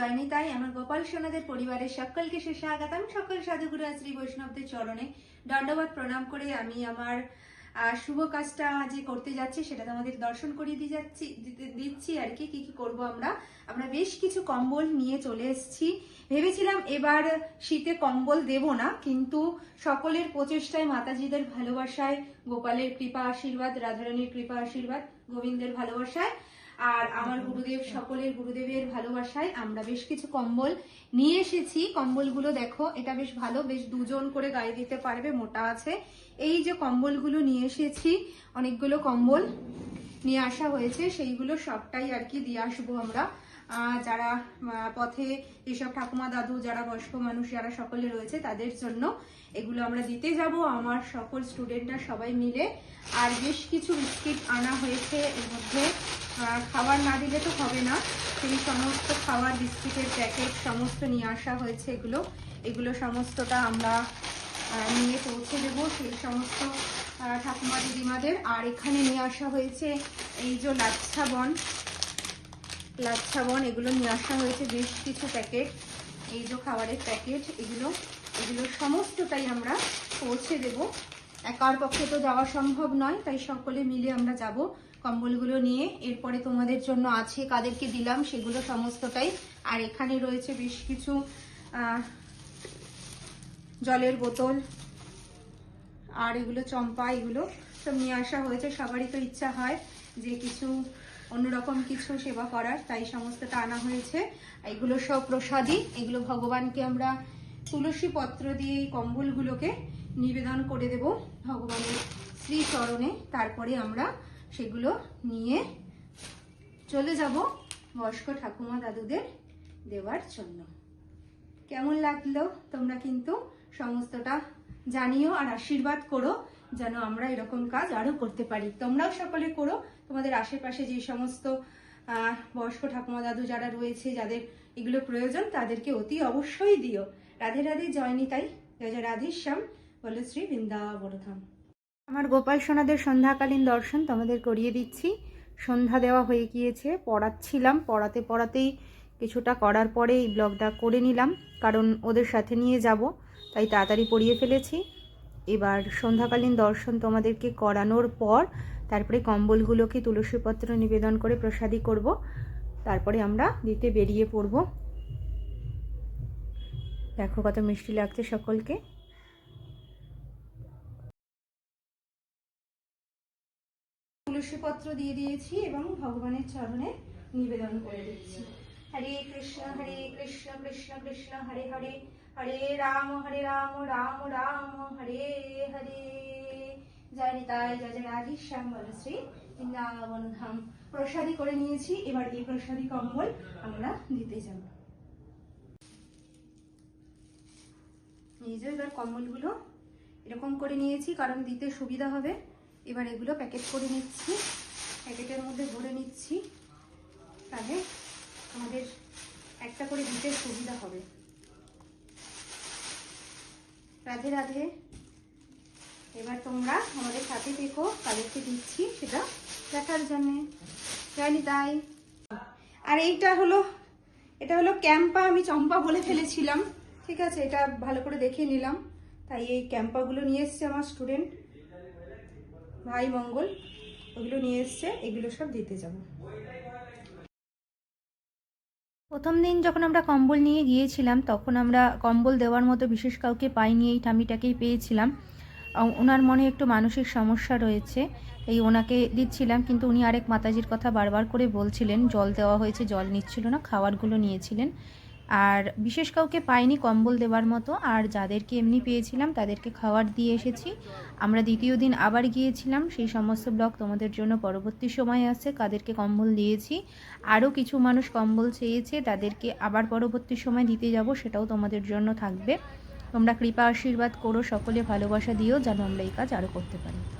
জয়নি তাই আমার গোপাল সোনাদের পরিবারের সকলকে সুস্বাগতম। সকল সাধুগুরু শ্রী বৈষ্ণবদের চরণে দণ্ডবাদ প্রণাম করে আমি আমার শুভ কাজটা যে করতে যাচ্ছি সেটা তোমাদের দর্শন করিয়ে দিয়ে যাচ্ছি দিচ্ছি আর কি কি করব আমরা। আমরা বেশ কিছু কম্বল নিয়ে চলে এসেছি। ভেবেছিলাম এবার শীতে কম্বল দেব না, কিন্তু সকলের প্রচেষ্টায় মাতাজিদের ভালোবাসায়, গোপালের কৃপা আশীর্বাদ, রাধারানীর কৃপা আশীর্বাদ, গোবিন্দের ভালোবাসায় আর আমার গুরুদেব, সকলের গুরুদেবের ভালোবাসায় আমরা বেশ কিছু কম্বল নিয়ে এসেছি। কম্বলগুলো দেখো, এটা বেশ ভালো, বেশ দুজন করে গায়ে দিতে পারবে, মোটা আছে। এই যে কম্বলগুলো নিয়ে এসেছি, অনেকগুলো কম্বল নিয়ে আসা হয়েছে, সেইগুলো সবটাই আর কি দিয়ে আসব আমরা। যারা পথে যেসব ঠাকুমা দাদু, যারা বয়স্ক মানুষ, যারা সকলে রয়েছে, তাদের জন্য এগুলো আমরা দিতে যাব। আমার সকল স্টুডেন্টরা সবাই মিলে। আর বেশ কিছু বিস্কিট আনা হয়েছে এর মধ্যে। খাবার না দিলে তো হবে না। সেই সমস্ত খাবার, বিস্কিটের প্যাকেট সমস্ত নিয়ে আসা হয়েছে এগুলো। এগুলো সমস্তটা আমরা নিয়ে পৌঁছে দেব সেই সমস্ত ঠাকুমা দিদিমাদের। আর এখানে নিয়ে আসা হয়েছে এই যে লাচ্ছা বন। লাচ্ছা বন এগুলো নিয়ে আসা হয়েছে বেশ কিছু প্যাকেট। এই যে খাবারের প্যাকেট, এগুলো এগুলো সমস্তটাই আমরা পৌঁছে দেব। একার পক্ষে তো যাওয়া সম্ভব নয়, তাই সকলে মিলে আমরা যাব কম্বলগুলো নিয়ে। এরপরে তোমাদের জন্য আছে, কাদেরকে দিলাম, সেগুলো সমস্তটাই। আর এখানে রয়েছে বেশ কিছু জলের বোতল, আর এগুলো চম্পা, এগুলো সব নিয়ে আসা হয়েছে। সবারই তো ইচ্ছা হয় যে কিছু অন্যরকম কিছু সেবা করার, তাই সমস্তটা আনা হয়েছে। এগুলো সব প্রসাদী এগুলো ভগবানকে আমরা তুলসী পত্র দিয়ে এই কম্বলগুলোকে নিবেদন করে দেব ভগবানের শ্রী চরণে তারপরে আমরা সেগুলো নিয়ে চলে যাব বয়স্ক ঠাকুমা দাদুদের দেওয়ার জন্য। কেমন লাগল তোমরা কিন্তু সমস্তটা জানিও আর আশীর্বাদ করো। যেন আমরা এরকম কাজ আরও করতে পারি। তোমরাও সকলে করো। তোমাদের আশেপাশে যে সমস্ত বয়স্ক ঠাকুমা দাদু যারা রয়েছে, যাদের এগুলো প্রয়োজন, তাদেরকে অতি অবশ্যই দিও। রাধে রাধে জয়নি তাই জয় জয় রাধেশ্যাম। বলে শ্রী বৃন্দাবনধাম। আমার গোপাল সোনাদের সন্ধ্যাকালীন দর্শন তোমাদের করিয়ে দিচ্ছি। সন্ধ্যা দেওয়া হয়ে গিয়েছে, পড়াচ্ছিলাম। পড়াতে পড়াতেই কিছুটা করার পরে এই ব্লগটা করে নিলাম। কারণ ওদের সাথে নিয়ে যাব, তাই তাড়াতাড়ি পড়িয়ে ফেলেছি। এবার সন্ধ্যাকালীন দর্শন তোমাদেরকে করানোর পর তারপরে কম্বলগুলোকে তুলসীপত্র নিবেদন করে প্রসাদী করব। তারপরে আমরা দিতে বেরিয়ে পড়ব। দেখো কত মিষ্টি লাগছে সকলকে। তুলসীপত্র দিয়ে দিয়েছি এবং ভগবানের চরণে নিবেদন করে দিচ্ছি। হরে কৃষ্ণ হরে কৃষ্ণ কৃষ্ণ কৃষ্ণ, হরে হরে। হরে রাম হরে রাম রাম রাম, হরে হরে। জয় নিতাই, জয় জয় রাধেশ্যাম বলশ্রী বৃন্দাবন ধাম প্রসাদী করে নিয়েছি, এবার এই প্রসাদী কম্বল আমরা দিতে যাব। এই এবার কম্বলগুলো এরকম করে নিয়েছি, কারণ দিতে সুবিধা হবে। এবার এগুলো প্যাকেট করে নিচ্ছি, প্যাকেটের মধ্যে ভরে নিচ্ছি। তাহলে আমাদের একটা করে দিতে সুবিধা হবে। রাধে রাধে। এবার তোমরা আমাদের সাথে দেখো কাদেরকে দিচ্ছি সেটা দেখার জন্যে। জানি তাই আর এইটা হলো, এটা হলো ক্যাম্পা, আমি চম্পা বলে ফেলেছিলাম। ঠিক আছে, এটা ভালো করে দেখে নিলাম। তাই এই ক্যাম্পাগুলো নিয়ে এসছে আমার স্টুডেন্ট ভাই মঙ্গল। ওগুলো নিয়ে এসছে, এগুলো সব দিতে যাব। প্রথম দিন যখন আমরা কম্বল নিয়ে গিয়েছিলাম, তখন আমরা কম্বল দেওয়ার মতো বিশেষ কাউকে পাইনি, এই ঠামিটাকেই পেয়েছিলাম। ওনার মনে একটু মানসিক সমস্যা রয়েছে, এই ওনাকে দিচ্ছিলাম, কিন্তু উনি আরেক মাতাজির কথা বারবার করে বলছিলেন, জল দেওয়া হয়েছে, জল নিচ্ছিল না, খাবারগুলো নিয়েছিলেন। আর বিশেষ কাউকে পাইনি কম্বল দেওয়ার মতো, আর যাদেরকে এমনি পেয়েছিলাম তাদেরকে খাবার দিয়ে এসেছি। আমরা দ্বিতীয় দিন আবার গিয়েছিলাম, সেই সমস্ত ব্লগ তোমাদের জন্য পরবর্তী সময় আছে, কাদেরকে কম্বল দিয়েছি। আরও কিছু মানুষ কম্বল চেয়েছে, তাদেরকে আবার পরবর্তী সময় দিতে যাব, সেটাও তোমাদের জন্য থাকবে। তোমরা কৃপা আশীর্বাদ করো, সকলে ভালোবাসা দিও, যেন আমরা এই কাজ আরও করতে পারি।